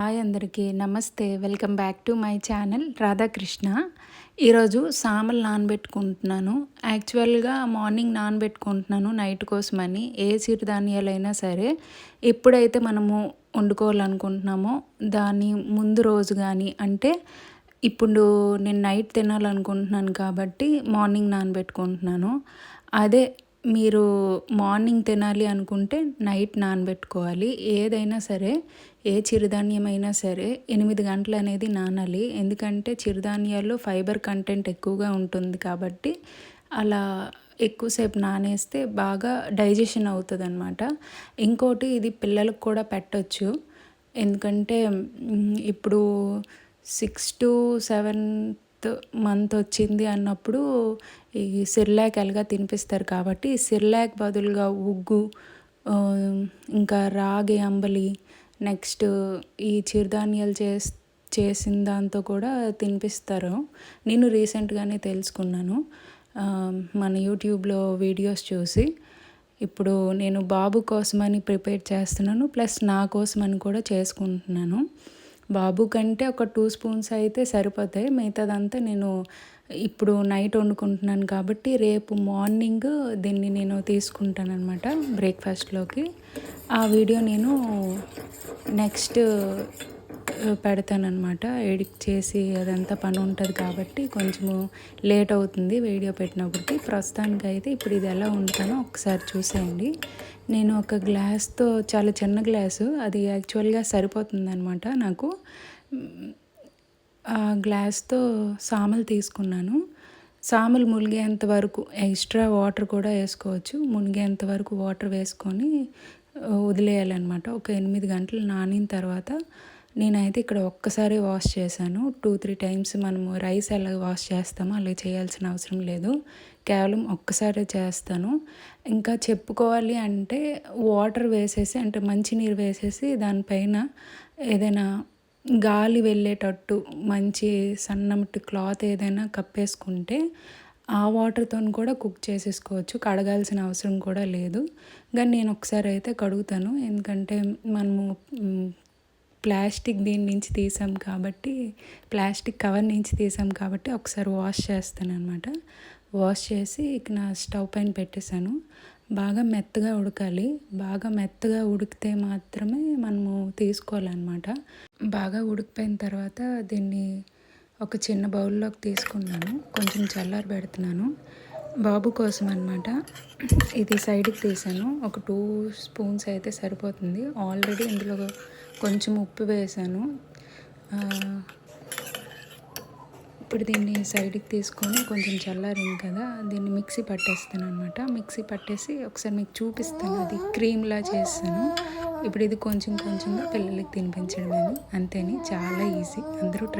Hi అందరికీ. నమస్తే. Welcome back to my channel Radhakrishna. ఈరోజు సామలు నానబెట్టుకుంటున్నాను. యాక్చువల్గా మార్నింగ్ నానబెట్టుకుంటున్నాను నైట్ కోసమని. ఏ చిరుధాన్యాలైనా సరే ఎప్పుడైతే మనము వండుకోవాలనుకుంటున్నామో దాని ముందు రోజు కానీ అంటే ఇప్పుడు నేను నైట్ తినాలనుకుంటున్నాను కాబట్టి మార్నింగ్ నానబెట్టుకుంటున్నాను. అదే మీరు మార్నింగ్ తినాలి అనుకుంటే నైట్ నానబెట్టుకోవాలి. ఏదైనా సరే ఏ చిరుధాన్యమైనా సరే ఎనిమిది గంటలు అనేది నానాలి. ఎందుకంటే చిరుధాన్యాల్లో ఫైబర్ కంటెంట్ ఎక్కువగా ఉంటుంది కాబట్టి అలా ఎక్కువసేపు నానేస్తే బాగా డైజెషన్ అవుతుంది అనమాట ఇంకోటి ఇది పిల్లలకు కూడా పెట్టచ్చు. ఎందుకంటే ఇప్పుడు సిక్స్ టు సెవెన్ మంత్ వచ్చింది అన్నప్పుడు ఈ సిర్లాక్ ఎలాగా తినిపిస్తారు కాబట్టి సిర్లాక్ బదులుగా ఉగ్గు ఇంకా రాగి అంబలి నెక్స్ట్ ఈ చిరుధాన్యాలు చే చేసిన దాంతో కూడా తినిపిస్తారు. నేను రీసెంట్గానే తెలుసుకున్నాను. మన యూట్యూబ్లో వీడియోస్ చూసి. ఇప్పుడు నేను బాబు కోసమని ప్రిపేర్ చేస్తున్నాను ప్లస్ నా కోసమని కూడా చేసుకుంటున్నాను. బాబు కంటే ఒక టూ స్పూన్స్ అయితే సరిపోతాయి. మిగతాదంతా నేను ఇప్పుడు నైట్ వండుకుంటున్నాను కాబట్టి రేపు మార్నింగ్ దీన్ని నేను తీసుకుంటాను అనమాట బ్రేక్ఫాస్ట్లోకి. ఆ వీడియో నేను నెక్స్ట్ పెడతానమాట ఎడిట్ చేసి అదంతా పని ఉంటుంది కాబట్టి కొంచెము లేట్ అవుతుంది వీడియో పెట్టినప్పటికి. ప్రస్తుతానికి అయితే ఇప్పుడు ఇది ఎలా ఉంటానో ఒకసారి చూసేయండి. నేను ఒక గ్లాస్తో చాలా చిన్న గ్లాసు అది యాక్చువల్గా సరిపోతుందనమాట నాకు. ఆ గ్లాస్తో సామలు తీసుకున్నాను. సామలు మునిగేంత వరకు ఎక్స్ట్రా వాటర్ కూడా వేసుకోవచ్చు. మునిగేంత వరకు వాటర్ వేసుకొని వదిలేయాలన్నమాట. ఒక ఎనిమిది గంటలు నానిన తర్వాత నేనైతే ఇక్కడ ఒక్కసారి వాష్ చేశాను. టూ త్రీ టైమ్స్ మనము రైస్ ఎలా వాష్ చేస్తామో అలా చేయాల్సిన అవసరం లేదు. కేవలం ఒక్కసారే చేస్తాను. ఇంకా చెప్పుకోవాలి అంటే వాటర్ వేసేసి అంటే మంచినీరు వేసేసి దానిపైన ఏదైనా గాలి వెళ్ళేటట్టు మంచి సన్నటి క్లాత్ ఏదైనా కప్పేసుకుంటే ఆ వాటర్తో కూడా కుక్ చేసేసుకోవచ్చు. కడగాల్సిన అవసరం కూడా లేదు. కానీ నేను ఒకసారి అయితే కడుగుతాను. ఎందుకంటే మనము ప్లాస్టిక్ దీని నుంచి తీసాం కాబట్టి ప్లాస్టిక్ కవర్ నుంచి తీసాం కాబట్టి ఒకసారి వాష్ చేస్తాను అనమాట వాష్ చేసి ఇక నా స్టవ్ పైన పెట్టేశాను. బాగా మెత్తగా ఉడకాలి. బాగా మెత్తగా ఉడికితే మాత్రమే మనము తీసుకోవాలన్నమాట. బాగా ఉడికిపోయిన తర్వాత దీన్ని ఒక చిన్న బౌల్లోకి తీసుకున్నాను కొంచెం చల్లారి పెడుతున్నాను. బాబు కోసం అనమాట ఇది సైడ్కి తీసాను. ఒక టూ స్పూన్స్ అయితే సరిపోతుంది. ఆల్రెడీ ఇందులో కొంచెం ఉప్పు వేసాను. ఇప్పుడు దీన్ని సైడ్కి తీసుకొని కొంచెం చల్లారింది కదా దీన్ని మిక్సీ పట్టేస్తాను అనమాట మిక్సీ పట్టేసి ఒకసారి మీకు చూపిస్తాను. అది క్రీమ్లా చేస్తాను. ఇప్పుడు ఇది కొంచెం కొంచెంగా పిల్లలకి తినిపించడమేమి. అంతేని చాలా ఈజీ. అందరూ ట్రై